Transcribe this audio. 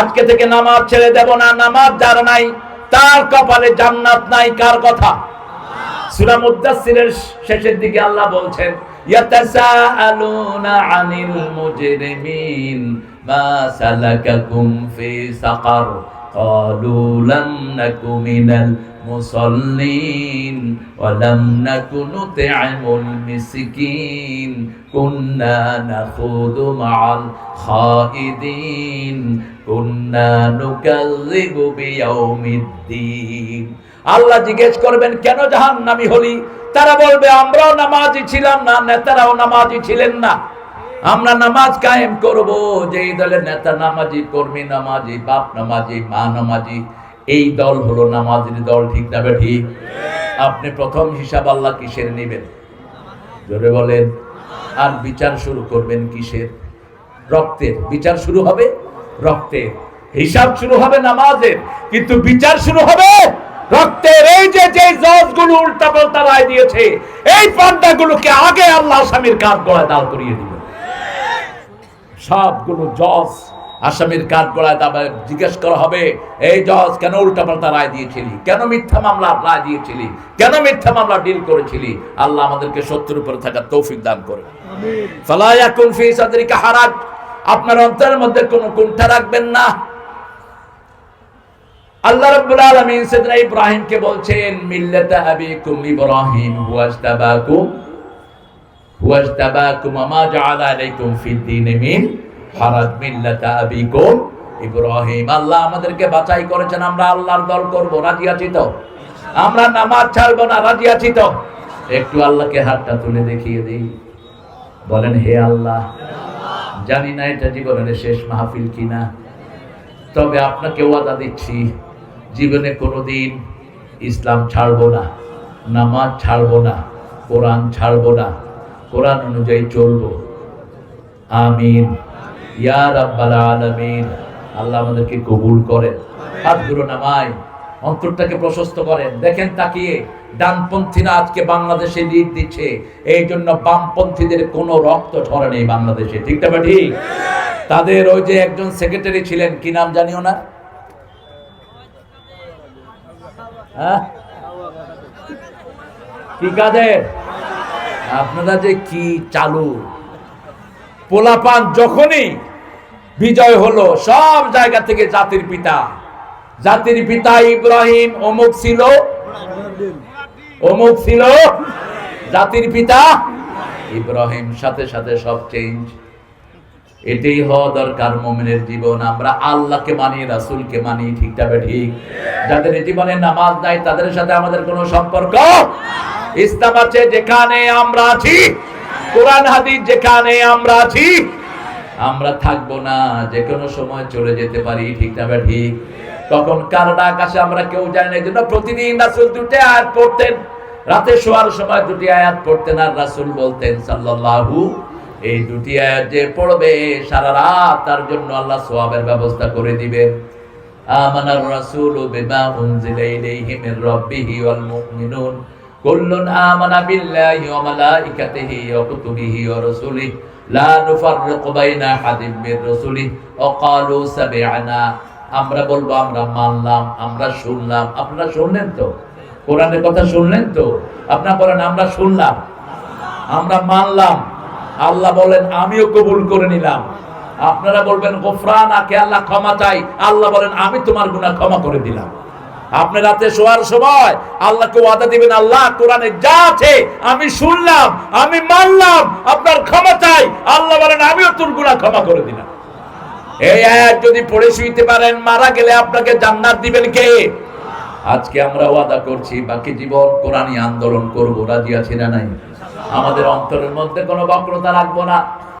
আজকে থেকে নামাজ ছেড়ে দেব না, নামাজ যার নাই, তার কপালে জান্নাত নাই, কার কথা? সূরা শেষের দিকে আল্লাহ বলছেন আনিল মুজরিমিন মা সালাকাকুম ফি সাকার। قالوا لم نك من المصلين ولم نك نطعم المسكين كنا نخوض مع الخائدين كنا نكذب بيوم الدين আল্লাহ জিজ্ঞেস করবেন কেন জাহান্নামী হলি তারা বলবে আমরাও নামাজি ছিলাম না নেতারাও নামাজি ছিলেন না আমরা নামাজ কায়েম করব, যেই দলের নেতা নামাজি, কর্মী নামাজি, বাপ নামাজি, মা নামাজি, এই দল হলো নামাজির দল, ঠিক না ঠিক আপনি প্রথম হিসাব আল্লাহ কিসের নেবেন? জোরে বলেন। আর বিচার শুরু করবেন কিসের? রক্তের। বিচার শুরু হবে রক্তের। হিসাব শুরু হবে নামাজের। কিন্তু বিচার শুরু হবে রক্তের। এই যে যে জজগুলো উল্টা পাল্টা রায় দিয়েছে, এই পান্ডাগুলোকে আগে আল্লাহ স্বামীর কাঠ গড়ায় দাঁড় করিয়ে দিবে। সবগুলো জজ আসামির কাঠ গড়ায় দাঁড়ায় জিজ্ঞেস করা হবে এই জজ কেন উল্টা পাল্টা রায় দিয়েছিলি? কেন মিথ্যা মামলা রায় দিয়েছিলি? কেন মিথ্যা মামলা ডিল করেছিলি? আল্লাহ আমাদেরকে সত্যের উপরে থাকার তৌফিক দান করে ফালায়াকুন ফি সাদরিকা হারাজ। আপনার অন্তরের মধ্যে কোনো কুণ্ঠা রাখবেন না। আল্লাহ রাব্বুল আলামিন সাইয়েদনা ইব্রাহিমকে বলছেন মিল্লাতা আবিকুম ইব্রাহিম হুয়াজতাবাকুম ইব্রাহিম, আল্লাহ আমাদেরকে বাছাই করেছেন, আমরা আল্লাহর দল করব, রাজি আছি তো? আমরা নামাজ ছাড়বো না, রাজি আছি তো? একটু আল্লাহকে হাতটা তুলে দেখিয়ে দিই। বলেন, হে আল্লাহ, জানি না এটা জীবনের শেষ মাহফিল কিনা, তবে আপনাকে ওয়াদা দিচ্ছি, জীবনে কোনোদিন ইসলাম ছাড়বো না, নামাজ ছাড়বো না, কোরআন ছাড়বো না কোরআন অনুযায়ী চলবো। আমিন। ইয়া রাব্বাল আলামিন। আল্লাহ আমাদেরকে কবুল করেন। হাতগুলো নামায়। অন্তরটাকে প্রশস্ত করেন। দেখেন তাকিয়ে ডানপন্থীরা আজকে বাংলাদেশে লিড দিচ্ছে। এই জন্য বামপন্থীদের কোনো রক্ত ঝরে নেই বাংলাদেশে। ঠিক না ঠিক তাদের ওই যে একজন সেক্রেটারি ছিলেন, কি নাম জানিও না হ্যাঁ? কি কাদের আপনারা যে কি চালু? পোলাপান যখনই বিজয় হলো, সব জায়গা থেকে জাতির পিতা। জাতির পিতা ইব্রাহিম, অমুক ছিল। অমুক ছিল। জাতির পিতা ইব্রাহিম। সাথে সাথে সব চেঞ্জ এটাই হওয়া দরকার মোমেনের জীবন। আমরা আল্লাহকে মানি, রাসূলকে মানি ঠিকঠাক ঠিক। যাদের জীবনে নামাজ নাই, তাদের সাথে আমাদের কোনো সম্পর্ক ইসলাম আছে যেখানে আমরা আছি। কোরআন, হাদিস যেখানে আমরা আছি। আমরা থাকব না যে কোনো সময় চলে যেতে পারি, ঠিক না ঠিক? তখন কার ডাক আসে আমরা কেউ জানি না জন্য প্রতিদিন রাসূল দুটি আয়াত পড়তেন। রাতে শোয়ার সময় দুটি আয়াত পড়তেন, আর রাসূল বলতেন সাল্লাল্লাহু, এই দুটি আয়াত যে পড়বে সারা রাত, তার জন্য আল্লাহ সোয়াবের ব্যবস্থা করে দিবেন। আমানার রাসূলু বিমা উনজিলা ইলাইহি মির রাব্বিহি ওয়াল মুমিনুন। কুল্লুন আমানা বিল্লাহি ওয়া মালাইকাতিহি ওয়া কুতুবিহি ওয়া লা নুফাররিকু বাইনা আহাদিম মির ওয়া ক্বালু সামি'না আমরা বলব, আমরা মানলাম, আমরা শুনলাম। আপনারা শুনলেন তো? কোরআনের কথা শুনলেন তো? আপনারা বলেন, আমরা শুনলাম। আমরা মানলাম। আল্লাহ বলেন, আমিও কবুল করে নিলাম। আপনারা বলবেন, গোফরান, আকে আল্লাহ ক্ষমা চাই। আল্লাহ বলেন, আমি তোমার গুনাহ ক্ষমা করে দিলাম। আপনি রাতে শোয়ার সময় আল্লাহকে ওয়াদা দিবেন, আল্লাহ, কোরআনে যা আছে আমি শুনলাম, আমি মানলাম, আপনার ক্ষমা চাই। আল্লাহ বলেন, আমিও তোর গুনাহ ক্ষমা করে দিলাম। এই আয়াত যদি পড়ে শুইতে পারেন, মারা গেলে আপনাকে জান্নাত দিবেন কে? আজকে আমরা ওয়াদা করছি, বাকি জীবন কোরআনী আন্দোলন করব। রাজি আছি না নাই? আমাদের অন্তরের মধ্যে কোনো বক্রতা রাখব না।